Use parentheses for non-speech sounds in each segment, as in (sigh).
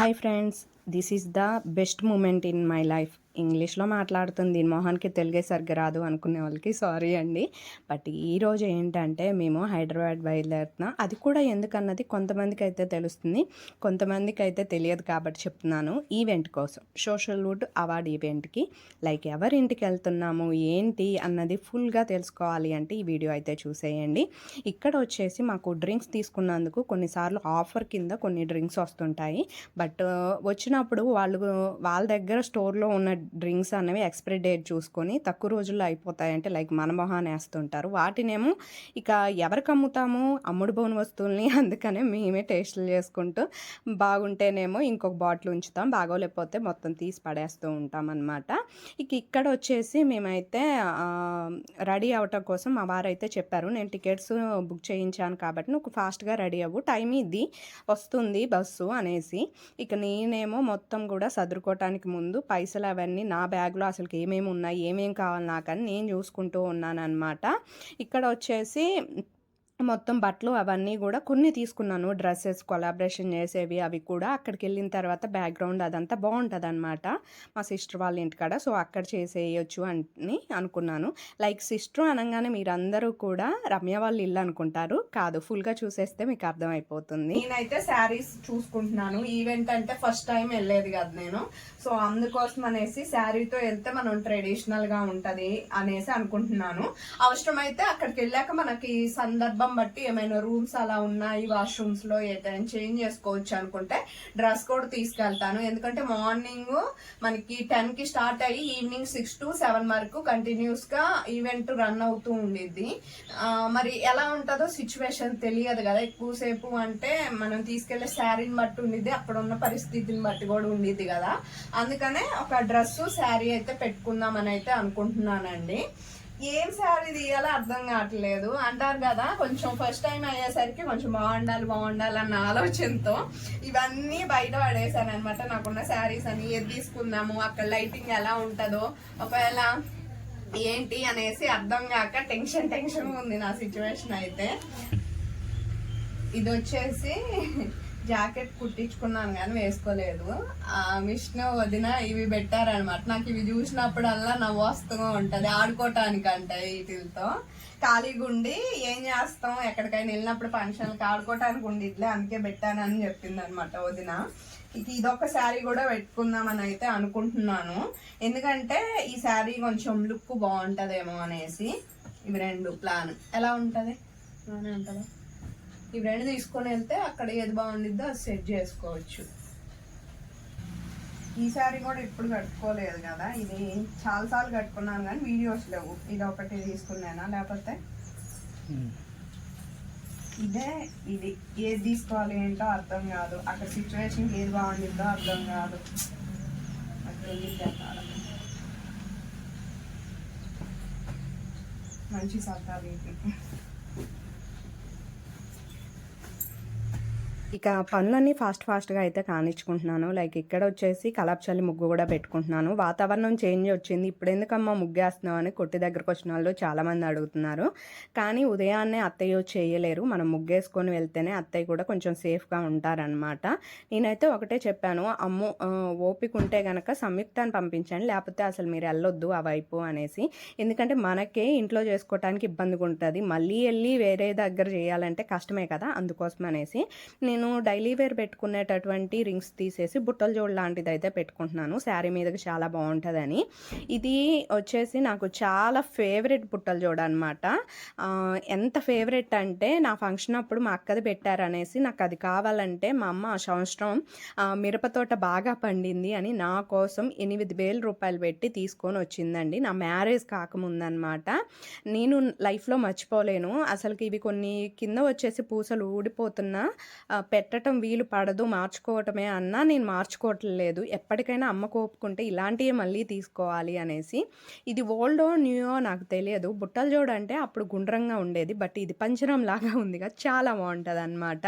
Hi friends this is the best moment in my life. ఇంగ్లీష్లో మాట్లాడుతుంది మోహన్కి తెలుగే సరిగ్గా రాదు అనుకునే వాళ్ళకి సారీ అండి. బట్ ఈరోజు ఏంటంటే మేము హైదరాబాద్ బయలుదేరుతున్నాం. అది కూడా ఎందుకన్నది కొంతమందికి అయితే తెలుస్తుంది కొంతమందికి అయితే తెలియదు కాబట్టి చెప్తున్నాను. ఈవెంట్ కోసం సోషల్ వుడ్ అవార్డ్ ఈవెంట్కి. లైక్ ఎవరి ఇంటికి వెళ్తున్నాము ఏంటి అన్నది ఫుల్గా తెలుసుకోవాలి అంటే ఈ వీడియో అయితే చూసేయండి. ఇక్కడ వచ్చేసి మాకు డ్రింక్స్ తీసుకున్నందుకు కొన్నిసార్లు ఆఫర్ కింద కొన్ని డ్రింక్స్ వస్తుంటాయి. బట్ వచ్చినప్పుడు వాళ్ళు వాళ్ళ దగ్గర స్టోర్లో ఉన్న డ్రింక్స్ అనేవి ఎక్స్పైరీ డేట్ చూసుకొని తక్కువ రోజుల్లో అయిపోతాయంటే లైక్ మన వేస్తుంటారు. వాటినేమో ఇక ఎవరికి అమ్ముతాము? అమ్ముడు బోన్ వస్తువుల్ని (laughs) అందుకనే మేమే టేస్ట్లు చేసుకుంటూ బాగుంటేనేమో ఇంకొక బాటిల్ ఉంచుతాం బాగోలేకపోతే మొత్తం తీసి పడేస్తూ ఉంటాం అనమాట ఇక ఇక్కడ వచ్చేసి మేమైతే రెడీ అవటం కోసం మా వారైతే చెప్పారు నేను టికెట్స్ బుక్ చేయించాను కాబట్టి నువ్వు ఫాస్ట్గా రెడీ అవ్వు టైం ఇది వస్తుంది బస్సు అనేసి. ఇక నేనేమో మొత్తం కూడా సదురుకోవటానికి ముందు పైసలు అవన్నీ నా బ్యాగ్లో అసలు ఏమేమి ఉన్నాయి ఏమేమి కావాలి నాకని నేను చూసుకుంటూ ఉన్నాను అనమాట ఇక్కడ వచ్చేసి మొత్తం బట్టలు అవన్నీ కూడా కొన్ని తీసుకున్నాను. డ్రెస్సెస్ కొలాబరేషన్ చేసేవి అవి కూడా. అక్కడికి వెళ్ళిన తర్వాత బ్యాక్గ్రౌండ్ అదంతా బాగుంటుంది అనమాట మా సిస్టర్ వాళ్ళ ఇంటికాడ సో అక్కడ చేసేయచ్చు అని అనుకున్నాను. లైక్ సిస్టర్ అనగానే మీరందరూ కూడా రమ్య వాళ్ళు ఇల్లు అనుకుంటారు. కాదు ఫుల్గా చూసేస్తే మీకు అర్థమైపోతుంది. నేనైతే శారీస్ చూసుకుంటున్నాను. ఈవెంట్ అంటే ఫస్ట్ టైం వెళ్ళేది కదా నేను. సో అందుకోసం అనేసి శారీతో వెళ్తే మనం ట్రెడిషనల్గా ఉంటది అనేసి అనుకుంటున్నాను. అవసరమైతే అక్కడికి వెళ్ళాక మనకి సందర్భం బట్టి ఏమైనా రూమ్స్ అలా ఉన్నాయి వాష్రూమ్స్లో ఏదైనా చేంజ్ చేసుకోవచ్చు అనుకుంటే డ్రెస్ కోడ్ తీసుకెళ్తాను. ఎందుకంటే మార్నింగ్ మనకి టెన్కి స్టార్ట్ అయ్యి ఈవినింగ్ సిక్స్ టు సెవెన్ వరకు కంటిన్యూస్గా ఈవెంట్ రన్ అవుతూ ఉండిద్ది. మరి ఎలా ఉంటుందో సిచ్యువేషన్ తెలియదు కదా. ఎక్కువసేపు అంటే మనం తీసుకెళ్ళే శారీని బట్టి ఉండిద్ది అక్కడ ఉన్న పరిస్థితిని బట్టి కూడా ఉండిద్ది కదా. అందుకనే ఒక డ్రెస్ శారీ అయితే పెట్టుకుందామని అయితే అనుకుంటున్నానండి. ఏం శారీ తీయాలో అర్థం కావట్లేదు. అంటారు కదా కొంచెం ఫస్ట్ టైం అయ్యేసరికి కొంచెం బాగుండాలి బాగుండాలి అన్న ఆలోచనతో ఇవన్నీ బయట పడేసాను అనమాట నాకున్న శారీస్ అని ఏది తీసుకుందాము అక్కడ లైటింగ్ ఎలా ఉంటుందో ఒకవేళ ఏంటి అనేసి అర్థం కాక టెన్షన్ టెన్షన్ ఉంది నా సిచ్యువేషన్ అయితే. ఇది వచ్చేసి జాకెట్ కుట్టించుకున్నాను కానీ వేసుకోలేదు. ఆ విష్ణు వదిన ఇవి పెట్టారనమాట నాకు ఇవి చూసినప్పుడల్లా నవ్వు ఉంటుంది ఆడుకోవటానికి అంటే వీటితో ఖాళీగా ఉండి ఏం చేస్తాం? ఎక్కడికైనా వెళ్ళినప్పుడు ఫంక్షన్కి ఆడుకోవటానికి ఉండిద్లే అందుకే పెట్టానని చెప్పింది అనమాట వదిన. ఇక ఇదొక శారీ కూడా పెట్టుకుందామని అయితే అనుకుంటున్నాను. ఎందుకంటే ఈ శారీ కొంచెం లుక్ బాగుంటుందేమో అనేసి ఇవి రెండు ప్లాన్. ఎలా ఉంటుంది? బాగానే ఉంటుందా? ఇవి రెండు తీసుకొని వెళ్తే అక్కడ ఏది బాగుండిద్దో అది సెట్ చేసుకోవచ్చు. ఈ సారీ కూడా ఇప్పుడు కట్టుకోలేదు కదా. ఇది చాలా సార్లు కట్టుకున్నాను కానీ వీడియోస్ లేవు. ఇది ఒకటి తీసుకున్నానా లేకపోతే? ఇదే ఇది. ఏది తీసుకోవాలి ఏంటో అర్థం కాదు. అక్కడ సిచ్యువేషన్ ఏది బాగుండిద్దో అర్థం కాదు. మంచి సత్తాలు ఇక పనులన్నీ ఫాస్ట్ ఫాస్ట్గా అయితే కానిచ్చుకుంటున్నాను. లైక్ ఇక్కడ వచ్చేసి కలాప్చల్లి ముగ్గు కూడా పెట్టుకుంటున్నాను. వాతావరణం చేంజ్ వచ్చింది. ఇప్పుడు ఎందుకమ్మా ముగ్గేస్తున్నావు అని కొట్టి దగ్గరకు వచ్చిన వాళ్ళు చాలామంది అడుగుతున్నారు. కానీ ఉదయాన్నే అత్తయ్య చేయలేరు. మనం ముగ్గేసుకొని వెళ్తేనే అత్తయ్య కూడా కొంచెం సేఫ్గా ఉంటారనమాట నేనైతే ఒకటే చెప్పాను. అమ్ము ఓపిక ఉంటే కనుక సంయుక్తాన్ని పంపించండి. లేకపోతే అసలు మీరు వెళ్ళొద్దు ఆ వైపు అనేసి. ఎందుకంటే మనకే ఇంట్లో చేసుకోవటానికి ఇబ్బందిగా ఉంటుంది. మళ్ళీ వెళ్ళి వేరే దగ్గర చేయాలంటే కష్టమే కదా అందుకోసం అనేసి. నేను నేను డైలీ వేర్ పెట్టుకునేటటువంటి రింగ్స్ తీసేసి బుట్టల జోడు లాంటిది అయితే పెట్టుకుంటున్నాను. శారీ మీదకి చాలా బాగుంటుందని. ఇది వచ్చేసి నాకు చాలా ఫేవరెట్ బుట్టల జోడు అనమాట ఎంత ఫేవరెట్ అంటే నా ఫంక్షన్ అప్పుడు మా అక్కది పెట్టారనేసి నాకు అది కావాలంటే మా అమ్మ ఆ సంవత్సరం మిరపతోట బాగా పండింది అని నా కోసం ఎనిమిది వేల రూపాయలు పెట్టి తీసుకొని వచ్చిందండి. నా మ్యారేజ్ కాకముందనమాట నేను లైఫ్లో మర్చిపోలేను. అసలుకి ఇవి కొన్ని కింద వచ్చేసి పూసలు ఊడిపోతున్నా పెట్టడం వీలు పడదు మార్చుకోవటమే అన్నా నేను మార్చుకోవట్లేదు. ఎప్పటికైనా అమ్మ కోపుకుంటే ఇలాంటివి మళ్ళీ తీసుకోవాలి అనేసి. ఇది ఓల్డో న్యూయో నాకు తెలియదు. బుట్టల జోడు అంటే అప్పుడు గుండ్రంగా ఉండేది బట్ ఇది పంచరం లాగా ఉందిగా చాలా బాగుంటుంది అనమాట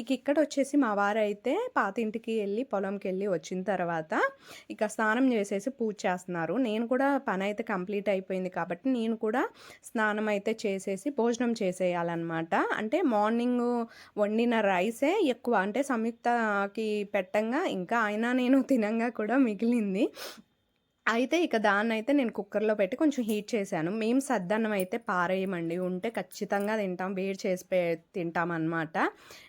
ఇక ఇక్కడ వచ్చేసి మా వారైతే పాత ఇంటికి వెళ్ళి పొలంకి వెళ్ళి వచ్చిన తర్వాత ఇక స్నానం చేసేసి పూజ చేస్తున్నారు. నేను కూడా పని అయితే కంప్లీట్ అయిపోయింది కాబట్టి నేను కూడా స్నానం అయితే చేసేసి భోజనం చేసేయాలన్నమాట. అంటే మార్నింగ్ వండిన రైసే ఎక్కువ. అంటే సంయుక్తకి పెట్టంగా ఇంకా అయినా నేను తినంగా కూడా మిగిలింది. అయితే ఇక దాన్నయితే నేను కుక్కర్‌లో పెట్టి కొంచెం హీట్ చేశాను. మేము సద్దన్నం అయితే పారేయమండి. ఉంటే ఖచ్చితంగా తింటాం. వేడి చేసి తింటాం అన్నమాట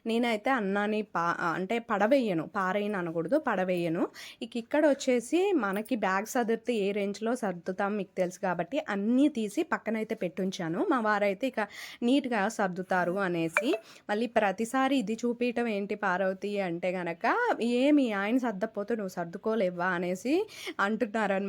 నేనైతే అన్నాన్ని పా అంటే పడవేయను. పారేయను అనకూడదు. పడవేయను. ఇక ఇక్కడ వచ్చేసి మనకి బ్యాగ్ సర్దితే ఏ రేంజ్‌లో సర్దుతాం మీకు తెలుసు కాబట్టి అన్నీ తీసి పక్కనైతే పెట్టుంచాను. మా వారైతే ఇక నీట్‌గా సర్దుతారు అనేసి. మళ్ళీ ప్రతిసారి ఇది చూపించటం ఏంటి పార్వతి అంటే గనక, "ఏమి ఆయన సర్దకపోతే నువ్వు సర్దుకోలేవా?" అనేసి అంటున్నారనమాట.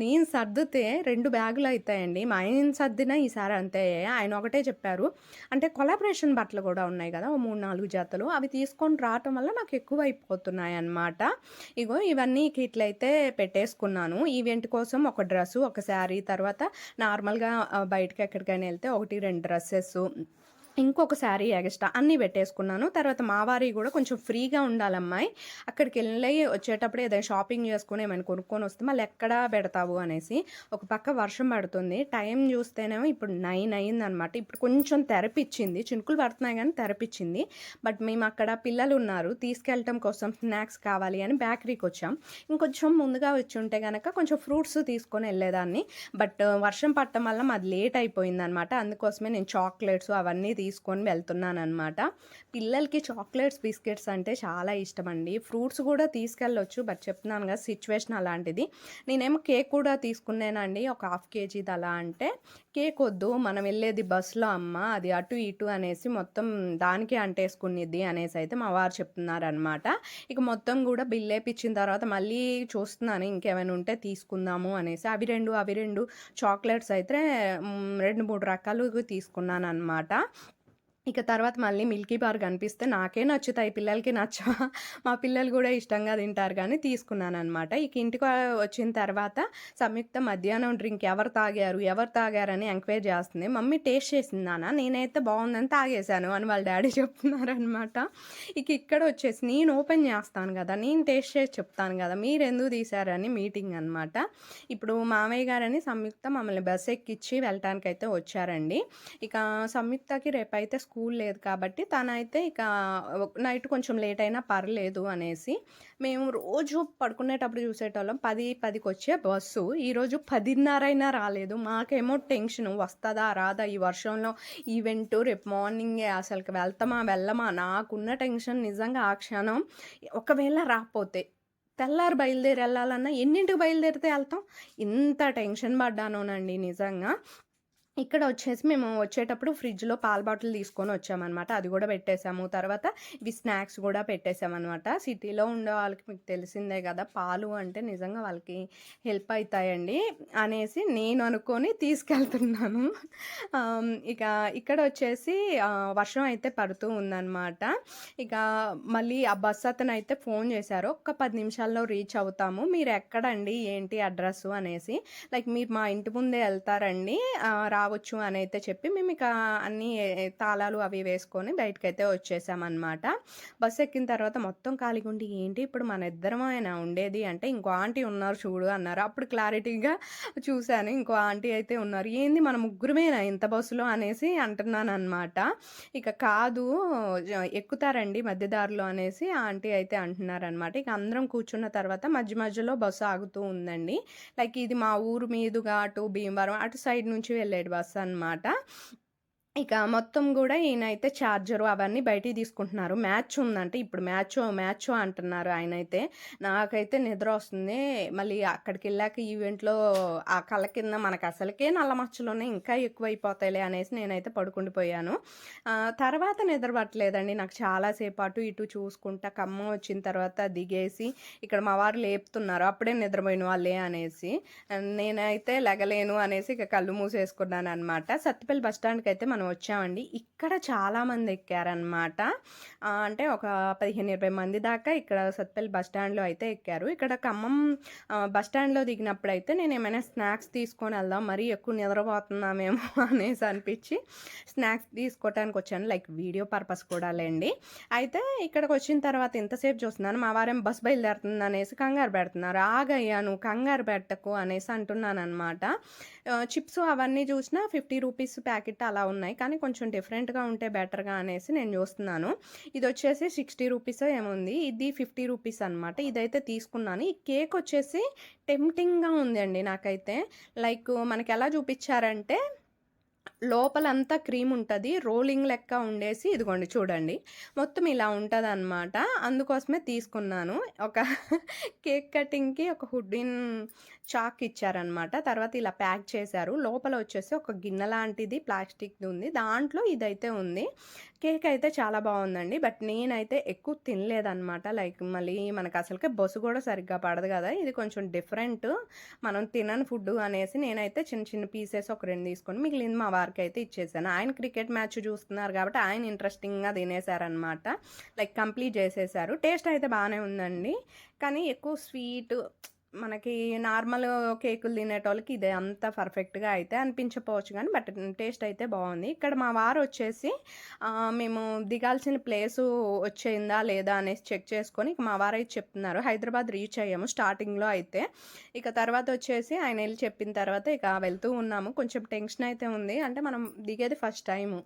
నేను సర్దితే రెండు బ్యాగులు అవుతాయండి మా ఆయన సర్దిన ఈసారి అంతే. ఆయన ఒకటే చెప్పారు. అంటే కొలాబరేషన్ బట్టలు కూడా ఉన్నాయి కదా! ఓ 3, 4 జతలు. అవి తీసుకొని రావటం వల్ల నాకు ఎక్కువైపోతున్నాయన్నమాట. ఇగో ఇవన్నీ ఇట్లయితే పెట్టేసుకున్నాను. ఈవెంట్ కోసం ఒక డ్రెస్సు, ఒక శారీ తర్వాత నార్మల్‌గా బయటకు బయటకి ఎక్కడికైనా వెళ్తే ఒకటి రెండు డ్రెస్సెస్ ఇంకొక శారీ ఎగస్ట్రా అన్నీ పెట్టేసుకున్నాను. తర్వాత మా వారి కూడా కొంచెం ఫ్రీగా ఉండాలమ్మాయి. అక్కడికెళ్ళి వచ్చేటప్పుడు ఏదైనా షాపింగ్ చేసుకుని ఏమైనా కొనుక్కొని వస్తే మళ్ళీ ఎక్కడ పెడతావు అనేసి. ఒక పక్క వర్షం పడుతుంది. టైం చూస్తేనేమో ఇప్పుడు నైన్ అయిందనమాట. ఇప్పుడు కొంచెం తెరపిచ్చింది. చినుకులు పడుతున్నాయి కానీ తెరపిచ్చింది. బట్ మేము అక్కడ పిల్లలు ఉన్నారు తీసుకెళ్ళటం కోసం స్నాక్స్ కావాలి అని బేకరీకొచ్చాం. ఇంకొంచెం ముందుగా వచ్చి ఉంటే కనుక కొంచెం ఫ్రూట్స్ తీసుకొని వెళ్ళేదాన్ని బట్ వర్షం పడటం వల్ల మాది లేట్ అయిపోయిందనమాట. అందుకోసమే నేను చాక్లెట్స్ అవన్నీ తీసుకొని వెళ్తున్నాననమాట. పిల్లలకి చాక్లెట్స్, బిస్కెట్స్ అంటే చాలా ఇష్టం అండి ఫ్రూట్స్ కూడా తీసుకెళ్ళొచ్చు. బట్ చెప్తున్నాను కదా! సిచ్యువేషన్ అలాంటిది. నేనేమో కేక్ కూడా తీసుకున్నానండి. ఒక హాఫ్ కేజీది అలా అంటే, "కేక్ వద్దు. మనం వెళ్ళేది బస్సులో అమ్మ. అది అటు ఇటు అనేసి మొత్తం దానికే అంటేసుకునిద్ది" అయితే మా వారు చెప్తున్నారనమాట. ఇక మొత్తం కూడా బిల్ వేపించిన తర్వాత మళ్ళీ చూస్తున్నాను ఇంకేమైనా ఉంటే తీసుకుందాము అనేసి. అవి రెండు అవి రెండు చాక్లెట్స్ అయితే రెండు మూడు రకాలు తీసుకున్నాను అనమాట ఇక తర్వాత మళ్ళీ మిల్కీ బార్ కనిపిస్తే నాకే నచ్చుతాయి. పిల్లలకి నచ్చవా? మా పిల్లలు కూడా ఇష్టంగా తింటారు కానీ తీసుకున్నాననమాట. ఇక ఇంటికి వచ్చిన తర్వాత సంయుక్త మధ్యాహ్నం డ్రింక్ ఎవరు తాగారు? ఎవరు తాగారని ఎంక్వైరీ చేస్తుంది. "మమ్మీ టేస్ట్ చేసింది నాన్న. నేనైతే బాగుందని తాగేశాను" అని వాళ్ళ డాడీ చెప్తున్నారనమాట. ఇక ఇక్కడ వచ్చేసి నేను ఓపెన్ చేస్తాను కదా! నేను టేస్ట్ చేసి చెప్తాను కదా! మీరు ఎందుకు తీశారని మీటింగ్ అనమాట. ఇప్పుడు మామయ్య గారని సంయుక్త మమ్మల్ని బస్ ఎక్కిచ్చి వెళ్ళటానికైతే వచ్చారండి. ఇక సంయుక్తకి రేపైతే స్కూల్ లేదు కాబట్టి తనైతే ఇక నైట్ కొంచెం లేట్ అయినా పర్లేదు అనేసి మేము రోజు పడుకునేటప్పుడు చూసేటోళ్ళం 10, 10కొచ్చే బస్సు. ఈరోజు పదిన్నర అయినా రాలేదు. మాకేమో టెన్షన్ వస్తుందా రాదా? ఈ వర్షంలో ఈవెంట్ రేపు మార్నింగే అసలుకి వెళ్తామా? వెళ్ళమా? నాకున్న టెన్షన్ నిజంగా ఆ క్షణం ఒకవేళ రాకపోతే తెల్లారి బయలుదేరి వెళ్ళాలన్నా ఎన్నింటికి బయలుదేరితే వెళ్తాం ఇంత టెన్షన్ పడ్డానోనండి నిజంగా. ఇక్కడ వచ్చేసి మేము వచ్చేటప్పుడు ఫ్రిడ్జ్‌లో పాల బాటిల్ తీసుకొని వచ్చామనమాట. అది కూడా పెట్టేసాము. తర్వాత ఇవి స్నాక్స్ కూడా పెట్టేసామనమాట. సిటీలో ఉండే వాళ్ళకి మీకు తెలిసిందే కదా! పాలు అంటే నిజంగా వాళ్ళకి హెల్ప్ అవుతాయండి అనేసి నేను అనుకొని తీసుకెళ్తున్నాను. ఇక ఇక్కడ వచ్చేసి వర్షం అయితే పడుతూ ఉందనమాట. ఇక మళ్ళీ ఆ బస్ అతను అయితే ఫోన్ చేశారు. "ఒక్క పది నిమిషాల్లో రీచ్ అవుతాము. మీరు ఎక్కడండి ఏంటి అడ్రస్ అనేసి. లైక్ "మీరు మా ఇంటి ముందే వెళ్తారండి రా రావచ్చు" అయితే చెప్పి మేము ఇక అన్ని తాళాలు అవి వేసుకొని బయటకైతే వచ్చేసామనమాట. బస్సు ఎక్కిన తర్వాత మొత్తం ఖాళీగుండి "ఏంటి ఇప్పుడు మన ఇద్దరమైనా ఉండేది?" అంటే "ఇంకో ఆంటీ ఉన్నారు చూడు" అన్నారు. అప్పుడు క్లారిటీగా చూశాను. ఇంకో ఆంటీ అయితే ఉన్నారు. "ఏంది మన ముగ్గురమేనా ఇంత బస్సులో" అనేసి అంటున్నాను అనమాట ఇక "కాదు ఎక్కుతారండి మధ్య దారిలో" అనేసి ఆంటీ అయితే అంటున్నారనమాట. ఇక అందరం కూర్చున్న తర్వాత మధ్య మధ్యలో బస్సు ఆగుతూ ఉందండి. లైక్ ఇది మా ఊరు మీదుగా అటు భీమవరం అటు సైడ్ నుంచి వెళ్ళేది బస్ అనమాట. ఇక మొత్తం కూడా ఈయనైతే చార్జరు అవన్నీ బయటికి తీసుకుంటున్నారు. మ్యాచ్ ఉందంటే ఇప్పుడు మ్యాచో, మ్యాచ్ అంటున్నారు ఆయన అయితే నాకైతే నిద్ర వస్తుంది మళ్ళీ అక్కడికి వెళ్ళాక ఈవెంట్‌లో ఆ కళ్ళ కింద మనకు అసలుకే నల్ల మచ్చలోనే ఇంకా ఎక్కువైపోతాయిలే అనేసి నేనైతే పడుకుండిపోయాను. తర్వాత నిద్ర పట్టలేదండి. నాకు చాలాసేపాటు అటు ఇటు చూసుకుంటా ఖమ్మం వచ్చిన తర్వాత దిగేసి ఇక్కడ మా వారు లేపుతున్నారు. అప్పుడే నిద్రపోయిన వాళ్ళే అనేసి. నేనైతే లెగలేను అనేసి ఇక కళ్ళు మూసేసుకున్నాను అనమాట సత్తిపల్లి బస్ అయితే మనం వచ్చామండి. ఇక్కడ చాలామంది ఎక్కారనమాట. అంటే ఒక 15, 20 మంది దాకా ఇక్కడ సత్పల్లి బస్ స్టాండ్‌లో అయితే ఎక్కారు. ఇక్కడ ఖమ్మం బస్ స్టాండ్‌లో నేను ఏమైనా స్నాక్స్ తీసుకొని వెళ్దాం మరీ ఎక్కువ నిద్రపోతున్నామేమో (laughs) అనేసి అనిపించి స్నాక్స్ తీసుకోవటానికి వచ్చాను. లైక్ వీడియో పర్పస్ కూడా లేండి అయితే ఇక్కడికొచ్చిన తర్వాత ఇంతసేపు చూస్తున్నాను. మా వారేం బస్ బయలుదేరుతుందనేసి కంగారు పెడుతున్నారు. ఆగయ్యాను కంగారు పెట్టకు" అనేసి అంటున్నాను అనమాట చిప్స్ అవన్నీ చూసినా 50 రూపీస్ ప్యాకెట్ అలా ఉన్నాయి. ఉన్నాయి. కానీ కొంచెం డిఫరెంట్గా ఉంటే బెటర్గా అనేసి నేను చూస్తున్నాను. ఇది వచ్చేసి సిక్స్టీ రూపీస్ ఏముంది ఇది ఫిఫ్టీ రూపీస్ అనమాట ఇదైతే తీసుకున్నాను. ఈ కేక్ వచ్చేసి టెంప్టింగ్గా ఉందండి నాకైతే. లైక్ మనకి ఎలా చూపించారంటే లోపలంతా క్రీమ్ ఉంటుంది రోలింగ్ లెక్క ఉండేసి ఇదిగోండి చూడండి. మొత్తం ఇలా ఉంటుంది అనమాట అందుకోసమే తీసుకున్నాను. ఒక (laughs) కేక్ కటింగ్కి ఒక హుడ్డిన్ చాక్ ఇచ్చారనమాట తర్వాత ఇలా ప్యాక్ చేశారు. లోపల వచ్చేసి ఒక గిన్నె లాంటిది ప్లాస్టిక్ది ఉంది. దాంట్లో ఇదైతే ఉంది. కేక్ అయితే చాలా బాగుందండి. బట్ నేనైతే ఎక్కువ తినలేదన్నమాట. లైక్ మళ్ళీ మనకు అసలుకే బొసు కూడా సరిగ్గా పడదు కదా! ఇది కొంచెం డిఫరెంట్. మనం తినని ఫుడ్ అనేసి నేనైతే చిన్న చిన్న పీసెస్ ఒక రెండు తీసుకొని మిగిలింది మా వారికి అయితే ఇచ్చేసాను. ఆయన క్రికెట్ మ్యాచ్ చూస్తున్నారు కాబట్టి ఆయన ఇంట్రెస్టింగ్గా తినేశారనమాట లైక్ కంప్లీట్ చేసేసారు. టేస్ట్ అయితే బాగానే ఉందండి. కానీ ఎక్కువ స్వీట్ మనకి నార్మల్ కేకులు తినేటోళ్ళకి ఇదే అంత పర్ఫెక్ట్గా అయితే అనిపించకపోవచ్చు కానీ బట్ టేస్ట్ అయితే బాగుంది. ఇక్కడ మా వారు వచ్చేసి మేము దిగాల్సిన ప్లేసు వచ్చేయిందా లేదా అనేసి చెక్ చేసుకొని ఇక మా వారు అయితే చెప్తున్నారు. హైదరాబాద్ రీచ్ అయ్యాము స్టార్టింగ్లో అయితే. ఇక తర్వాత వచ్చేసి ఆయన వెళ్ళి చెప్పిన తర్వాత ఇక వెళ్తూ ఉన్నాము. కొంచెం టెన్షన్ అయితే ఉంది. అంటే మనం దిగేది ఫస్ట్ టైము.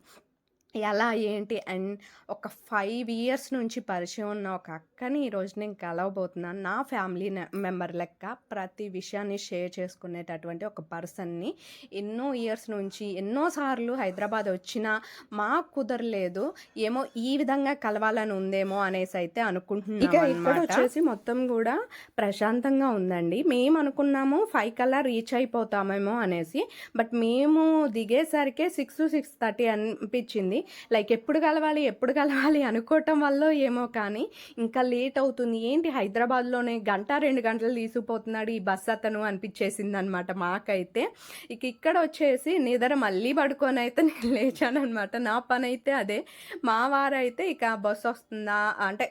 ఎలా ఏంటి? అండ్ ఒక ఫైవ్ ఇయర్స్ నుంచి పరిచయం ఉన్న ఒక అక్కని ఈరోజు నేను కలవబోతున్నాను. నా ఫ్యామిలీ మెంబర్ లెక్క ప్రతి విషయాన్ని షేర్ చేసుకునేటటువంటి ఒక పర్సన్ని ఎన్నో ఇయర్స్ నుంచి ఎన్నోసార్లు హైదరాబాద్ వచ్చినా మాకు కుదరలేదు. ఏమో ఈ విధంగా కలవాలని ఉందేమో అనేసి అయితే అనుకుంటున్నాను వచ్చేసి మొత్తం కూడా ప్రశాంతంగా ఉందండి. మేము అనుకున్నాము ఫైవ్ కల్లా రీచ్ అయిపోతామేమో అనేసి బట్ మేము దిగేసరికి సిక్స్ సిక్స్ థర్టీ అనిపించింది. లైక్ ఎప్పుడు కలవాలి ఎప్పుడు కలవాలి అనుకోవటం వల్ల ఏమో కానీ ఇంకా లేట్ అవుతుంది. ఏంటి హైదరాబాద్లోనే గంట రెండు గంటలు తీసుకుపోతున్నాడు ఈ బస్ అతను అనిపించేసింది అనమాట మాకైతే. ఇక ఇక్కడ వచ్చేసి నిద్ర మళ్ళీ పడుకొని అయితే నేను లేచాను అనమాట నా పని అయితే అదే. మా వారైతే ఇక బస్సు వస్తుందా అంటే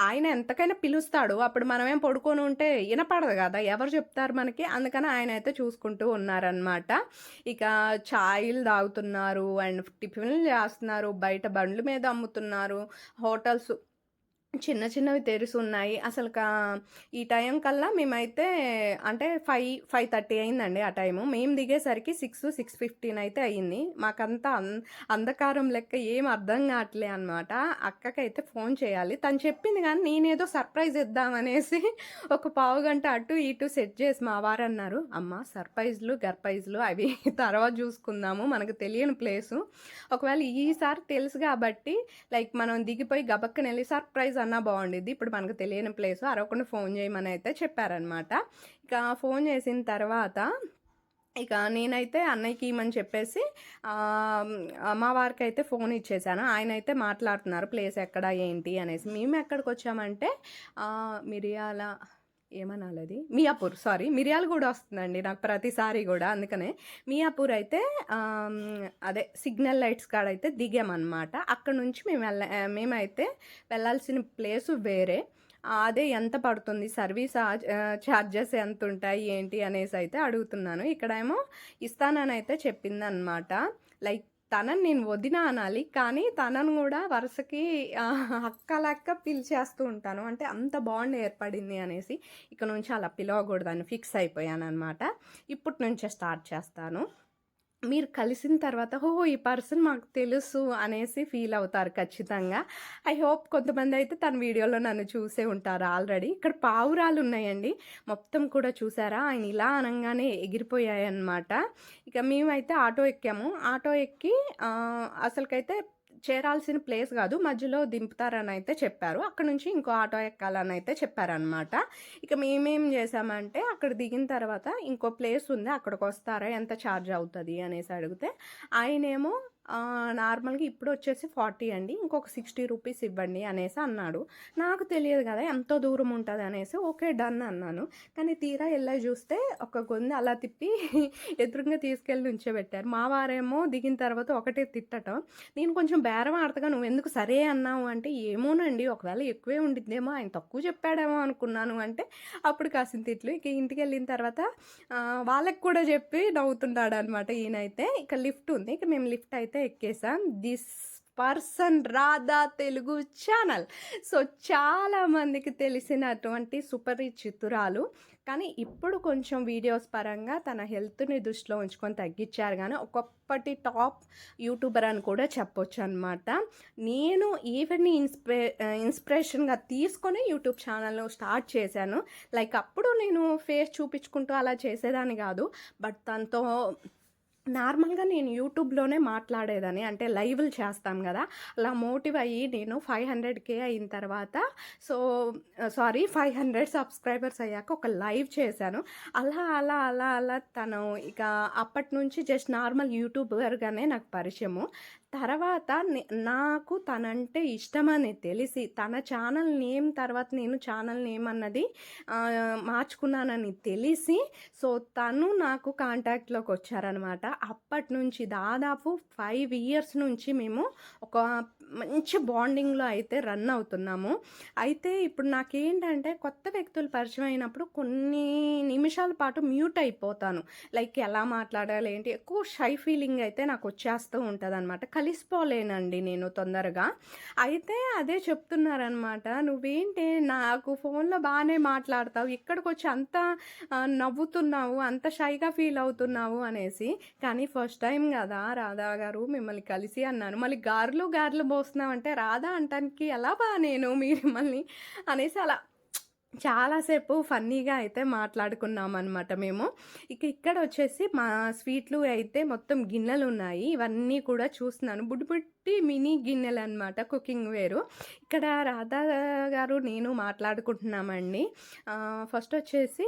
ఆయన ఎంతకైనా పిలుస్తాడు. అప్పుడు మనమేం పడుకొని ఉంటే వినపడదు కదా. ఎవరు చెప్తారు మనకి? అందుకని ఆయన అయితే చూసుకుంటూ ఉన్నారనమాట ఇక ఛాయిలు తాగుతున్నారు అండ్ టిఫిన్లు చేస్తున్నారు. బయట బండ్ల మీద అమ్ముతున్నారు. హోటల్స్ చిన్న చిన్నవి తెరిసి అసలు కా- ఈ టైం కల్లా మేమైతే అంటే ఫైవ్ ఫైవ్ థర్టీ అయిందండి ఆ టైము. మేము దిగేసరికి సిక్స్ సిక్స్ ఫిఫ్టీన్ అయితే అయ్యింది మాకంతా అం అంధకారం లెక్క ఏం అర్థం కావట్లే అనమాట అక్కకైతే ఫోన్ చేయాలి. తను చెప్పింది కానీ నేనేదో సర్ప్రైజ్ ఇద్దామనేసి (laughs) ఒక పావు గంట అటు ఇటు సెట్ చేసి మా వారు అన్నారు అమ్మ సర్ప్రైజ్లు గర్ప్రైజ్లు అవి (laughs) తర్వాత చూసుకుందాము. మనకు తెలియని ప్లేసు. ఒకవేళ ఈసారి తెలుసు కాబట్టి లైక్ మనం దిగిపోయి గబక్కన వెళ్ళి సర్ప్రైజ్ అన్నా బాగుండిద్ది ఇప్పుడు మనకు తెలియని ప్లేస్ అరవకుండా ఫోన్ చేయమని అయితే చెప్పారనమాట. ఇక ఫోన్ చేసిన తర్వాత ఇక నేనైతే అన్నయ్యకి ఇమ్మని చెప్పేసి అమ్మవారికి మా వారికి అయితే ఫోన్ ఇచ్చేసాను. ఆయన అయితే మాట్లాడుతున్నారు ప్లేస్ ఎక్కడ ఏంటి? అనేసి. మేము ఎక్కడికి వచ్చామంటే మిరియాల ఏమనాలి అది మియాపూర్ సారీ మిరియాలు కూడా వస్తుందండి నాకు ప్రతిసారి కూడా అందుకనే మియాపూర్ అయితే అదే సిగ్నల్ లైట్స్ కాడ అయితే దిగామన్నమాట. అక్కడ నుంచి మేము వెళ్ళ మేమైతే వెళ్ళాల్సిన ప్లేసు వేరే. అదే ఎంత పడుతుంది సర్వీస్ ఛార్జెస్ ఎంత ఉంటాయి ఏంటి అనేసి అయితే అడుగుతున్నాను. ఇక్కడేమో ఇస్తానని అయితే చెప్పిందనమాట లైక్ తనని నేను వదిన అనాలి కానీ తనను కూడా వరుసకి అక్క లెక్క పిలిచేస్తూ ఉంటాను. అంటే అంత బాండ్ ఏర్పడింది అనేసి ఇక నుంచి అలా పిలవకూడదని ఫిక్స్ అయిపోయాను అనమాట ఇప్పటి నుంచే స్టార్ట్ చేస్తాను. మీరు కలిసిన తర్వాత ఓ ఈ పర్సన్ మాకు తెలుసు అనేసి ఫీల్ అవుతారు ఖచ్చితంగా. ఐ హోప్ కొంతమంది అయితే తన వీడియోలో నన్ను చూసే ఉంటారు ఆల్రెడీ. ఇక్కడ పావురాలు ఉన్నాయండి. మొత్తం కూడా చూసారా? ఆయన ఇలా అనగానే ఎగిరిపోయాయన్నమాట. ఇక మేమైతే ఆటో ఎక్కాము. ఆటో ఎక్కి అసలుకైతే చేరాల్సిన ప్లేస్ కాదు మధ్యలో దింపుతారని అయితే చెప్పారు. అక్కడ నుంచి ఇంకో ఆటో ఎక్కాలని అయితే చెప్పారనమాట. ఇక మేమేం చేసామంటే అక్కడ దిగిన తర్వాత ఇంకో ప్లేస్ ఉంది అక్కడికి వస్తారా ఎంత ఛార్జ్ అవుతుంది అనేసి అడిగితే ఆయనేమో నార్మల్గా ఇప్పుడు వచ్చేసి ఫార్టీ అండి. ఇంకొక సిక్స్టీ రూపీస్ ఇవ్వండి అనేసి అన్నాడు. నాకు తెలియదు కదా ఎంతో దూరం ఉంటుంది అనేసి ఓకే డన్ అన్నాను. కానీ తీరా వెళ్ళి చూస్తే ఒక గొంతు అలా తిప్పి (laughs) ఎదురుగా తీసుకెళ్ళి నుంచోబెట్టారు. మా వారేమో దిగిన తర్వాత ఒకటే తిట్టటం. నేను కొంచెం బేరం ఆడతగా నువ్వు ఎందుకు సరే అన్నావు? అంటే ఏమోనండి ఒకవేళ ఎక్కువే ఉండిద్దేమో ఆయన తక్కువ చెప్పాడేమో అనుకున్నాను. అంటే అప్పుడు కాసిన తిట్లు. ఇక ఇంటికి వెళ్ళిన తర్వాత వాళ్ళకి కూడా చెప్పి నవ్వుతున్నాడు అనమాట ఈయనైతే. ఇక లిఫ్ట్ ఉంది. ఇక మేము లిఫ్ట్ అయితే ఎక్కేసాం this person Radha Telugu channel. So చాలా మందికి తెలిసినటువంటి సుపరిచితురాలు కానీ ఇప్పుడు కొంచెం వీడియోస్ పరంగా తన హెల్త్ని దృష్టిలో ఉంచుకొని తగ్గించారు. కానీ ఒకప్పటి టాప్ యూట్యూబర్ అని కూడా చెప్పొచ్చు అనమాట నేను ఈవెన్ని ఇన్స్పిరే ఇన్స్పిరేషన్గా తీసుకొని యూట్యూబ్ ఛానల్ స్టార్ట్ చేశాను. లైక్ అప్పుడు నేను ఫేస్ చూపించుకుంటూ అలా చేసేదాన్ని కాదు. బట్ తనతో నార్మల్గా నేను యూట్యూబ్లోనే మాట్లాడేదని అంటే లైవ్లు చేస్తాను కదా అలా మోటివ్ అయ్యి నేను ఫైవ్ హండ్రెడ్ కే అయిన తర్వాత so sorry five hundred subscribers అయ్యాక ఒక లైవ్ చేశాను. అలా అలా అలా అలా తను ఇక అప్పటి నుంచి జస్ట్ నార్మల్ యూట్యూబర్గానే నాకు పరిచయము. తర్వాత నాకు తనంటే ఇష్టమని తెలిసి తన ఛానల్ నేమ్ తర్వాత నేను ఛానల్ నేమ్ అన్నది మార్చుకున్నానని తెలిసి సో తను నాకు కాంటాక్ట్లోకి వచ్చారనమాట అప్పటి నుంచి దాదాపు ఫైవ్ ఇయర్స్ నుంచి మేము ఒక మంచి బాండింగ్లో అయితే రన్ అవుతున్నాము. అయితే ఇప్పుడు నాకేంటంటే కొత్త వ్యక్తులు పరిచయం అయినప్పుడు కొన్ని నిమిషాల పాటు మ్యూట్ అయిపోతాను. లైక్ ఎలా మాట్లాడాలి ఏంటి? ఎక్కువ షై ఫీలింగ్ అయితే నాకు వచ్చేస్తూ ఉంటుంది అనమాట కలిసిపోలేనండి నేను తొందరగా. అయితే అదే చెప్తున్నారనమాట నువ్వేంటి? నాకు ఫోన్లో బాగానే మాట్లాడతావు. ఇక్కడికి వచ్చి అంత నవ్వుతున్నావు అంత షైగా ఫీల్ అవుతున్నావు అనేసి. కానీ ఫస్ట్ టైం కదా రాధా గారు మిమ్మల్ని కలిసి అన్నాను మళ్ళీ గార్లు గార్లు పోస్తున్నామంటే రాధా అంటానికి ఎలా బా నేను మీరు మిమ్మల్ని అనేసి అలా చాలాసేపు ఫన్నీగా అయితే మాట్లాడుకున్నాం అనమాట మేము. ఇక ఇక్కడ వచ్చేసి మా స్వీట్లు అయితే మొత్తం గిన్నెలు ఉన్నాయి. ఇవన్నీ కూడా చూస్తున్నాను. బుడ్డి బుట్టి మినీ గిన్నెలు అనమాట కుకింగ్ వేరు. ఇక్కడ రాధా గారు నేను మాట్లాడుకుంటున్నామండి. ఫస్ట్ వచ్చేసి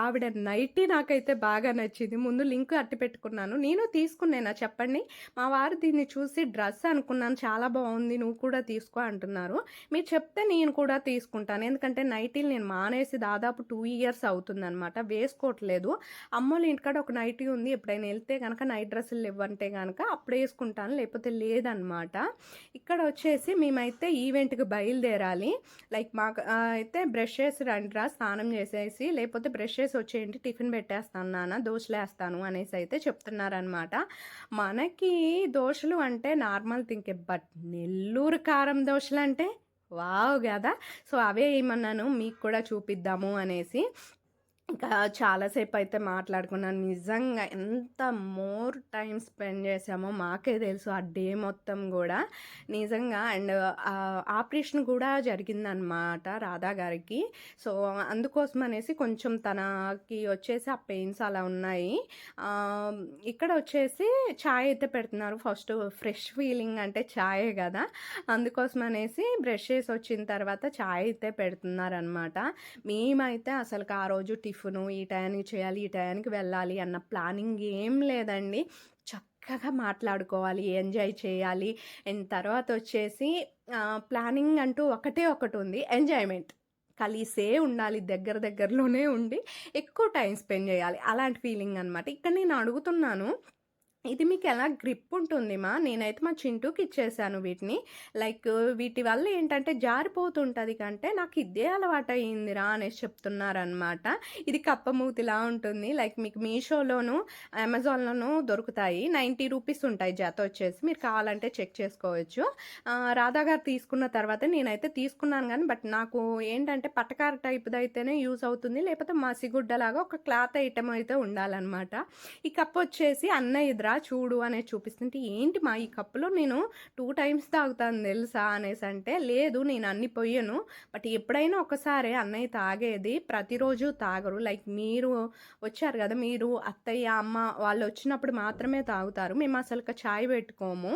ఆవిడ నైటీ నాకైతే బాగా నచ్చింది. ముందు లింక్ అట్టి పెట్టుకున్నాను. నేను తీసుకునేనా చెప్పండి? మా వారు దీన్ని చూసి డ్రెస్ అనుకున్నాను. చాలా బాగుంది. నువ్వు కూడా తీసుకో అంటున్నారు. మీరు చెప్తే నేను కూడా తీసుకుంటాను. ఎందుకంటే నైటీలు నేను మానేసి దాదాపు టూ ఇయర్స్ అవుతుందనమాట వేసుకోవట్లేదు. అమ్మోళ్ళ ఇంటికాడ ఒక నైటీ ఉంది. ఎప్పుడైనా వెళ్తే కనుక నైట్ డ్రెస్సులు ఇవ్వంటే కనుక అప్పుడు వేసుకుంటాను. లేకపోతే లేదనమాట ఇక్కడ వచ్చేసి మేమైతే ఈవెంట్కి బయలుదేరాలి. లైక్ మాకు అయితే బ్రష్ చేసి రండిరా స్నానం చేసేసి లేకపోతే బ్రష్ చేసి వచ్చేయండి టిఫిన్ పెట్టేస్తాను నాన్న దోశలు వేస్తాను అనేసి అయితే చెప్తున్నారనమాట మనకి దోశలు అంటే నార్మల్ థింకే బట్ నెల్లూరు కారం దోశలు అంటే వావ్ కదా! సో అవే ఏమన్నాను మీకు కూడా చూపిద్దాము అనేసి. ఇంకా చాలాసేపు అయితే మాట్లాడుకున్నాను. నిజంగా ఎంత మోర్ టైం స్పెండ్ చేసామో మాకే తెలుసు ఆ డే మొత్తం కూడా. నిజంగా అండ్ ఆపరేషన్ కూడా జరిగిందనమాట రాధా గారికి. సో అందుకోసం అనేసి కొంచెం తనకి వచ్చేసి ఆ పెయిన్స్ అలా ఉన్నాయి. ఇక్కడ వచ్చేసి ఛాయ్ అయితే పెడుతున్నారు. ఫస్ట్ ఫ్రెష్ ఫీలింగ్ అంటే ఛాయే కదా. అందుకోసం అనేసి బ్రష్ చేసి వచ్చిన తర్వాత ఛాయ్ అయితే పెడుతున్నారనమాట మేమైతే అసలు ఆ రోజు టిఫిన్ టిఫిను ఈ టయానికి చేయాలి ఈ టయానికి వెళ్ళాలి అన్న ప్లానింగ్ ఏం లేదండి. చక్కగా మాట్లాడుకోవాలి ఎంజాయ్ చేయాలి. అండ్ తర్వాత వచ్చేసి ప్లానింగ్ అంటూ ఒకటే ఒకటి ఉంది. ఎంజాయ్మెంట్. కలిసే ఉండాలి దగ్గర దగ్గరలోనే ఉండి ఎక్కువ టైం స్పెండ్ చేయాలి. అలాంటి ఫీలింగ్ అనమాట ఇక్కడ నేను అడుగుతున్నాను ఇది మీకు ఎలా గ్రిప్ ఉంటుంది మా నేనైతే మా చింటూకి ఇచ్చేసాను వీటిని. లైక్ వీటి వల్ల ఏంటంటే జారిపోతుంటుంది కంటే నాకు ఇదే అలవాటు అయ్యిందిరా అనేసి చెప్తున్నారనమాట ఇది కప్పమూతిలా ఉంటుంది. లైక్ మీకు మీషోలోను అమెజాన్లోనూ దొరుకుతాయి. నైంటీ రూపీస్ ఉంటాయి జత వచ్చేసి. మీరు కావాలంటే చెక్ చేసుకోవచ్చు. రాధా గారు తీసుకున్న తర్వాత నేనైతే తీసుకున్నాను కానీ బట్ నాకు ఏంటంటే పట్టకార టైప్ది అయితేనే యూజ్ అవుతుంది. లేకపోతే మసిగుడ్డలాగా ఒక క్లాత్ ఐటమ్ అయితే ఉండాలన్నమాట. ఈ కప్ వచ్చేసి అన్న ఇద్దరు రా చూడు అనేది చూపిస్తుంటే ఏంటి మా ఈ కప్పులో నేను టూ టైమ్స్ తాగుతాను తెలుసా? అనేసి అంటే లేదు నేను అన్ని పొయ్యను. బట్ ఎప్పుడైనా ఒకసారి అన్నయ్య తాగేది ప్రతిరోజు తాగరు. లైక్ మీరు వచ్చారు కదా మీరు అత్తయ్య అమ్మ వాళ్ళు వచ్చినప్పుడు మాత్రమే తాగుతారు. మేము అసలు చాయ్ పెట్టుకోము.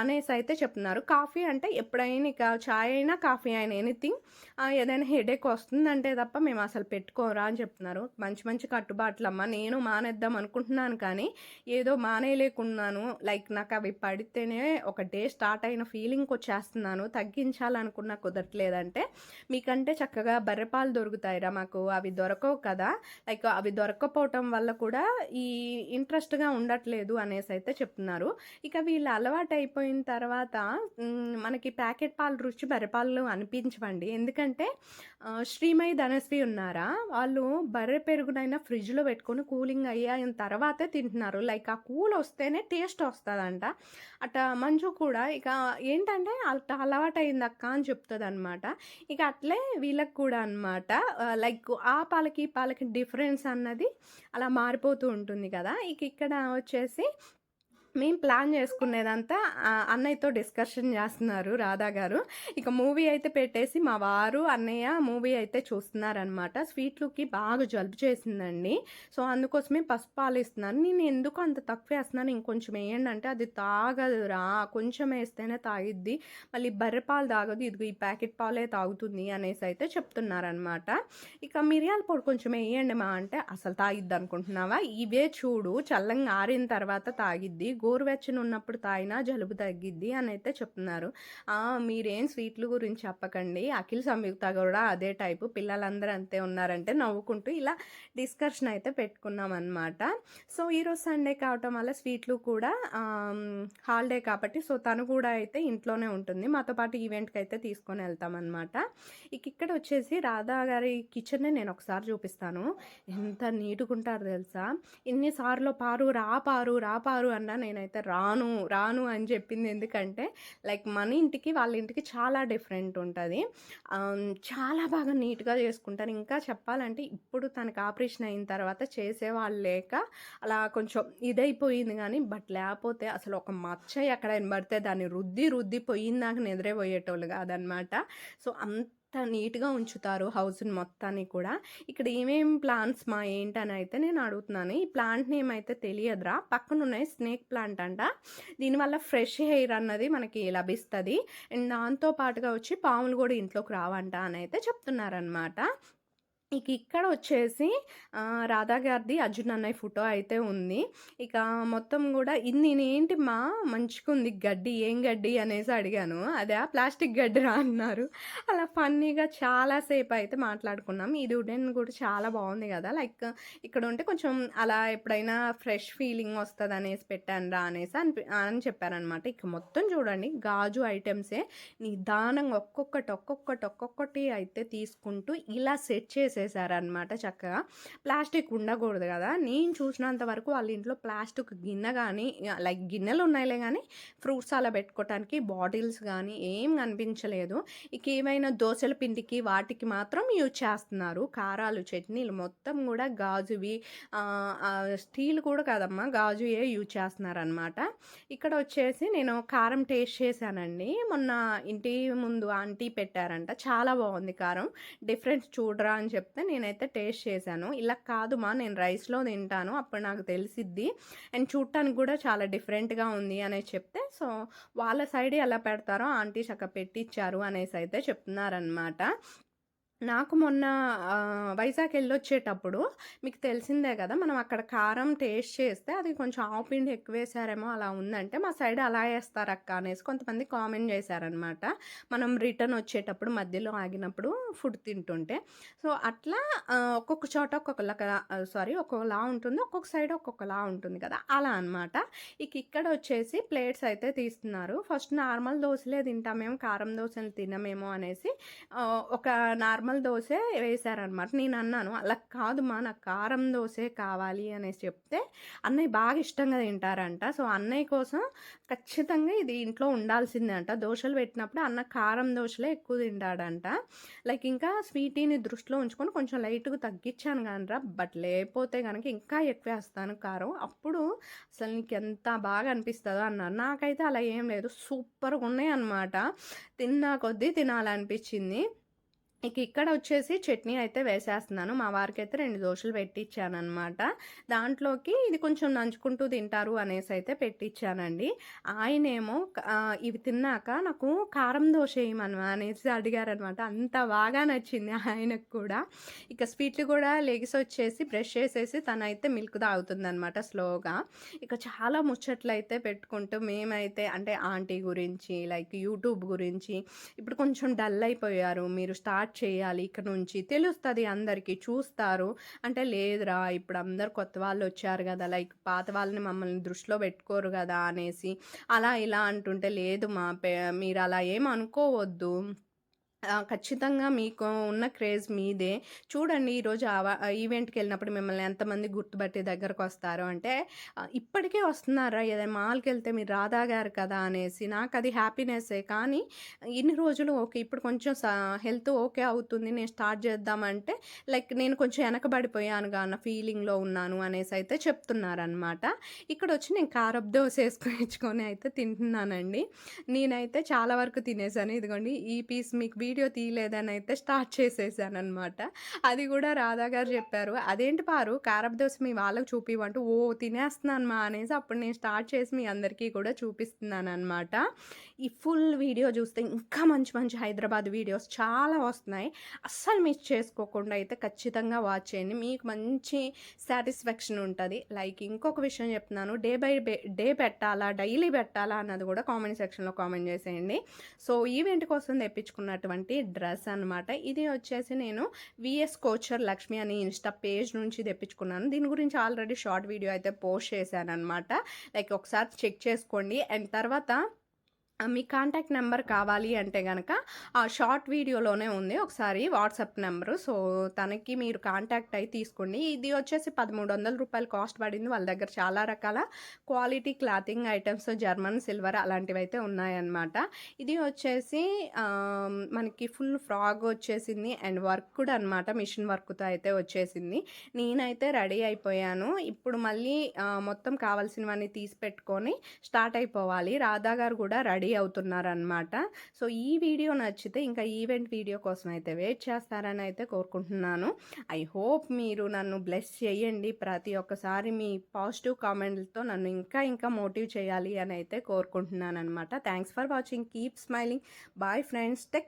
అనేసి అయితే చెప్తున్నారు. కాఫీ అంటే ఎప్పుడైనా ఇక చాయ్ అయినా కాఫీ అయినా ఎనీథింగ్ ఏదైనా హెడేక్ వస్తుందంటే తప్ప మేము అసలు పెట్టుకోరా అని చెప్తున్నారు. మంచి మంచి కట్టుబాట్లు అమ్మ నేను మానేద్దాం అనుకుంటున్నాను కానీ ఏదో మానే మానేయలేకున్నాను. లైక్ నాకు అవి పడితేనే ఒక డే స్టార్ట్ అయిన ఫీలింగ్ వచ్చేస్తున్నాను. తగ్గించాలనుకున్నా కుదరట్లేదంటే మీకంటే చక్కగా బర్రెపాలు దొరుకుతాయిరా మాకు. అవి దొరకవు కదా. లైక్ అవి దొరకపోవటం వల్ల కూడా ఈ ఇంట్రెస్ట్గా ఉండట్లేదు అనేసి అయితే చెప్తున్నారు. ఇక వీళ్ళు అలవాటు అయిపోయిన తర్వాత మనకి ప్యాకెట్ పాలు రుచి బర్రెపాలు అనిపించవండి. ఎందుకంటే శ్రీమయి ధనశ్రీ ఉన్నారా? వాళ్ళు బర్రె పెరుగునైనా ఫ్రిడ్జ్లో పెట్టుకొని కూలింగ్ అయ్యాయిన తర్వాతే తింటున్నారు. లైక్ ఆ కూల్ వస్తేనే టేస్ట్ వస్తుందంట. అట్లా మంచు కూడా ఇక ఏంటంటే అట్లా అలవాటు అయింది అక్క అని చెప్తుంది అనమాట ఇక అట్లే వీళ్ళకి కూడా అనమాట లైక్ ఆ పాలకి ఈ పాలకి డిఫరెన్స్ అన్నది అలా మారిపోతూ ఉంటుంది కదా. ఇక ఇక్కడ వచ్చేసి మేము ప్లాన్ చేసుకునేదంతా అన్నయ్యతో డిస్కషన్ చేస్తున్నారు రాధా గారు. ఇక మూవీ అయితే పెట్టేసి మా వారు అన్నయ్య మూవీ అయితే చూస్తున్నారనమాట స్వీట్లుకి బాగా జలుబు చేసిందండి. సో అందుకోసమే పసుపు పాలు ఇస్తున్నాను. నేను ఎందుకు అంత తక్కువ వేస్తున్నాను? ఇంకొంచెం వేయండి అంటే అది తాగదురా కొంచెం వేస్తేనే తాగిద్ది. మళ్ళీ బర్రె పాలు తాగదు. ఇదిగో ఈ ప్యాకెట్ పాలే తాగుతుంది అనేసి అయితే చెప్తున్నారనమాట ఇక మిరియాల పొడి కొంచెం వేయండి మా అంటే అసలు తాగిద్ది అనుకుంటున్నావా? ఇవే చూడు. చల్లంగా ఆరిన తర్వాత తాగిద్ది. గోరువెచ్చని ఉన్నప్పుడు తాగినా జలుబు తగ్గిద్ది అని అయితే చెప్తున్నారు మీరేం స్వీట్లు గురించి చెప్పకండి. అఖిల్ సంయుక్త కూడా అదే టైపు పిల్లలందరూ అంతే ఉన్నారంటే నవ్వుకుంటూ ఇలా డిస్కషన్ అయితే పెట్టుకున్నాం అనమాట సో ఈరోజు సండే కావటం వల్ల స్వీట్లు కూడా హాలిడే కాబట్టి సో తను కూడా అయితే ఇంట్లోనే ఉంటుంది. మాతో పాటు ఈవెంట్కి అయితే తీసుకొని వెళ్తామన్నమాట. ఇక ఇక్కడ వచ్చేసి రాధా గారి కిచెన్నే నేను ఒకసారి చూపిస్తాను. ఎంత నీట్గా తెలుసా? ఇన్నిసార్లు పారు రా పారు రా పారు అన్నా నేనైతే రాను రాను అని చెప్పింది ఎందుకంటే లైక్ మన ఇంటికి వాళ్ళ ఇంటికి చాలా డిఫరెంట్ ఉంటుంది. చాలా బాగా నీట్గా చేసుకుంటారు. ఇంకా చెప్పాలంటే ఇప్పుడు తనకి ఆపరేషన్ అయిన తర్వాత చేసేవాళ్ళు లేక అలా కొంచెం ఇదైపోయింది కానీ బట్ లేకపోతే అసలు ఒక మచ్చ ఎక్కడ పడితే దాన్ని రుద్ది రుద్ది పోయిందాక నిద్రపోయేటోళ్ళు కాదనమాట. సో అంత నీట్గా ఉంచుతారు హౌస్ని మొత్తాన్ని కూడా. ఇక్కడ ఏమేం ప్లాంట్స్ మా ఏంటని అయితే నేను అడుగుతున్నాను. ఈ ప్లాంట్ నేమ్ అయితే తెలియదురా. పక్కన ఉన్నాయి స్నేక్ ప్లాంట్ అంట. దీనివల్ల ఫ్రెష్ హెయిర్ అన్నది మనకి లభిస్తుంది. అండ్ దాంతో పాటుగా వచ్చి పాములు కూడా ఇంట్లోకి రావంట అని అయితే చెప్తున్నారనమాట ఇక ఇక్కడ వచ్చేసి రాధాగారిది రాధా గారిది అర్జున్ అన్నయ్య ఫోటో అయితే ఉంది. ఇక మొత్తం కూడా ఇది నేనేంటి మా మంచిగా ఉంది గడ్డి ఏం గడ్డి అనేసి అడిగాను. అదే ప్లాస్టిక్ గడ్డి రా అన్నారు. అలా ఫన్నీగా చాలాసేపు అయితే మాట్లాడుకున్నాం. ఇది ఉడెన్ కూడా చాలా బాగుంది కదా. లైక్ ఇక్కడ ఉంటే కొంచెం అలా ఎప్పుడైనా ఫ్రెష్ ఫీలింగ్ వస్తుంది అనేసి పెట్టాను రా అనేసి అని అని చెప్పారనమాట ఇక మొత్తం చూడండి గాజు ఐటమ్సే. నిదానంగా ఒక్కొక్కటి ఒక్కొక్కటి ఒక్కొక్కటి అయితే తీసుకుంటూ ఇలా సెట్ చేసి వేసేసారనమాట చక్కగా. ప్లాస్టిక్ ఉండకూడదు కదా. నేను చూసినంత వరకు వాళ్ళ ఇంట్లో ప్లాస్టిక్ గిన్నె కానీ లైక్ గిన్నెలు ఉన్నాయిలే కానీ ఫ్రూట్స్ అలా పెట్టుకోవటానికి బాటిల్స్ కానీ ఏం కనిపించలేదు. ఇక ఏమైనా దోశల పిండికి వాటికి మాత్రం యూజ్ చేస్తున్నారు. కారాలు చట్నీలు మొత్తం కూడా గాజువి స్టీల్ కూడా కాదమ్మా గాజుయే యూజ్ చేస్తున్నారనమాట ఇక్కడ వచ్చేసి నేను కారం టేస్ట్ చేశానండి. మొన్న ఇంటి ముందు ఆంటీ పెట్టారంట. చాలా బాగుంది కారం. డిఫరెన్స్ చూడరా అని చెప్పి చెప్తే నేనైతే టేస్ట్ చేశాను. ఇలా కాదు మా నేను రైస్లో తింటాను అప్పుడు నాకు తెలిసిద్ది. అండ్ చూడటానికి కూడా చాలా డిఫరెంట్గా ఉంది అనేసి చెప్తే సో వాళ్ళ సైడ్ ఎలా పెడతారో ఆంటీ చక్క పెట్టించారు అనేసి అయితే చెప్తున్నారనమాట నాకు మొన్న వైజాగ్ వెళ్ళొచ్చేటప్పుడు మీకు తెలిసిందే కదా మనం అక్కడ కారం టేస్ట్ చేస్తే అది కొంచెం ఆవుపిండి ఎక్కువ వేసారేమో అలా ఉందంటే మా సైడ్ అలా వేస్తారు అక్క అనేసి కొంతమంది కామెంట్ చేశారనమాట. మనం రిటర్న్ వచ్చేటప్పుడు మధ్యలో ఆగినప్పుడు ఫుడ్ తింటుంటే. సో అట్లా ఒక్కొక్క చోట ఒక్కొక్కలా సారీ ఒక్కొక్కలా ఉంటుంది ఒక్కొక్క సైడ్ ఒక్కొక్కలా ఉంటుంది కదా అలా అనమాట. ఇక ఇక్కడ వచ్చేసి ప్లేట్స్ అయితే తీస్తున్నారు. ఫస్ట్ నార్మల్ దోశలే తింటామేమో కారం దోశలు తినమేమో అనేసి ఒక నార్మల్ దోశ వేశారనమాట నేను అన్నాను అలా కాదు మా నాకు కారం దోశ కావాలి అనేసి చెప్తే అన్నయ్య బాగా ఇష్టంగా తింటారంట. సో అన్నయ్య కోసం ఖచ్చితంగా ఇది ఇంట్లో ఉండాల్సిందే అంట దోశలు పెట్టినప్పుడు అన్న కారం దోశలే ఎక్కువ తింటాడంట. లైక్ ఇంకా స్వీటీని దృష్టిలో ఉంచుకొని కొంచెం లైట్గా తగ్గించాను కానరా బట్ లేకపోతే కనుక ఇంకా ఎక్కువ వేస్తాను కారం. అప్పుడు అసలు నీకు ఎంత బాగా అనిపిస్తుందో అన్నారు నాకైతే అలా ఏం లేదు. సూపర్గా ఉన్నాయి అనమాట తిన్నా కొద్దీ తినాలనిపించింది. ఇక ఇక్కడ వచ్చేసి చట్నీ అయితే వేసేస్తున్నాను. మా వారికి అయితే రెండు దోశలు పెట్టించాను అనమాట దాంట్లోకి ఇది కొంచెం నంచుకుంటూ తింటారు అనేసి అయితే పెట్టించానండి ఆయనేమో ఇవి తిన్నాక నాకు కారం దోశ వేయమను అనేసి అడిగారనమాట అంత బాగా నచ్చింది ఆయనకు కూడా. ఇక స్వీట్లు కూడా లెగిసి వచ్చేసి బ్రష్ చేసేసి తనైతే మిల్క్ తాగుతుంది అనమాట స్లోగా. ఇక చాలా ముచ్చట్లు అయితే పెట్టుకుంటూ మేమైతే అంటే ఆంటీ గురించి లైక్ యూట్యూబ్ గురించి ఇప్పుడు కొంచెం డల్ అయిపోయారు. మీరు స్టార్ట్ చేయాలి. ఇక్కడ నుంచి తెలుస్తుంది అందరికీ చూస్తారు. అంటే లేదురా ఇప్పుడు అందరు కొత్త వాళ్ళు వచ్చారు కదా లైక్ పాత వాళ్ళని మమ్మల్ని దృష్టిలో పెట్టుకోరు కదా అనేసి అలా ఇలా అంటుంటే లేదు మా పే మీరు అలా ఏం అనుకోవద్దు. ఖచ్చితంగా మీకు ఉన్న క్రేజ్ మీదే. చూడండి ఈరోజు ఈవెంట్కి వెళ్ళినప్పుడు మిమ్మల్ని ఎంతమంది గుర్తుపట్టి దగ్గరకొస్తారు అంటే ఇప్పటికే వస్తున్నారా ఏదైనా మాల్కి వెళ్తే మీరు రాధా గారు కదా అనేసి నాకు అది హ్యాపీనెస్సే. కానీ ఇన్ని రోజులు ఓకే. ఇప్పుడు కొంచెం హెల్త్ ఓకే అవుతుంది. నేను స్టార్ట్ చేద్దామంటే లైక్ నేను కొంచెం వెనకబడిపోయానుగా అన్న ఫీలింగ్‌లో ఉన్నాను అనేసి అయితే చెప్తున్నారనమాట. ఇక్కడొచ్చి నేను కారబ్ దోశ వేసుకొని అయితే తింటున్నానండి. నేనైతే చాలా వరకు తినేసాను. ఇదిగోండి ఈ పీస్ మీకు వీడియో వీడియో తీయలేదని అయితే స్టార్ట్ చేసేసాననమాట. అది కూడా రాధా గారు చెప్పారు. "అదేంటి పారు కారపు మీ వాళ్ళకి చూపివంటూ ఓ తినేస్తున్నాను మా" అనేసి అప్పుడు నేను స్టార్ట్ చేసి మీ అందరికీ కూడా చూపిస్తున్నాను అనమాట ఈ ఫుల్ వీడియో చూస్తే ఇంకా మంచి మంచి హైదరాబాద్ వీడియోస్ చాలా వస్తున్నాయి. అస్సలు మిస్ చేసుకోకుండా అయితే ఖచ్చితంగా వాచ్ చేయండి. మీకు మంచి సాటిస్ఫాక్షన్ ఉంటుంది లైక్ ఇంకొక విషయం చెప్తున్నాను. డే బై డే పెట్టాలా? డైలీ పెట్టాలా? అన్నది కూడా కామెంట్ సెక్షన్‌లో కామెంట్ చేసేయండి. సో, ఈవెంట్ కోసం తెప్పించుకున్నటువంటి డ్రెస్ అనమాట. ఇది వచ్చేసి నేను వీఎస్ కోచర్ లక్ష్మి అని ఇన్‌స్టా పేజ్ నుంచి తెప్పించుకున్నాను. దీని గురించి ఆల్రెడీ షార్ట్ వీడియో అయితే పోస్ట్ చేశాను అనమాట లైక్ ఒకసారి చెక్ చేసుకోండి. అండ్ తర్వాత మీ కాంటాక్ట్ నెంబర్ కావాలి అంటే కనుక ఆ షార్ట్ వీడియోలోనే ఉంది. ఒకసారి వాట్సాప్ నెంబరు సో, తనకి మీరు కాంటాక్ట్ అయ్యి తీసుకోండి. ఇది వచ్చేసి పదమూడు వందల రూపాయలు కాస్ట్ పడింది. వాళ్ళ దగ్గర చాలా రకాల quality clothing items German silver అలాంటివైతే ఉన్నాయన్నమాట. ఇది వచ్చేసి మనకి ఫుల్ ఫ్రాగ్ వచ్చేసింది. అండ్ వర్క్ కూడా అనమాట. మిషన్ వర్క్‌తో అయితే వచ్చేసింది. నేనైతే రెడీ అయిపోయాను. ఇప్పుడు మళ్ళీ మొత్తం కావాల్సినవన్నీ తీసి పెట్టుకొని స్టార్ట్ అయిపోవాలి. రాధా గారు కూడా రెడీ అవుతున్నారనమాట. సో, ఈ వీడియో నచ్చితే ఇంకా ఈవెంట్ వీడియో కోసం అయితే వెయిట్ చేస్తారని అయితే కోరుకుంటున్నాను. ఐ హోప్ మీరు నన్ను బ్లెస్ చేయండి. ప్రతి ఒక్కసారి మీ పాజిటివ్ కామెంట్‌లతో నన్ను ఇంకా ఇంకా మోటివ్ చేయాలి అని అయితే కోరుకుంటున్నాననమాట. Thanks for watching. Keep smiling. Bye friends. Tech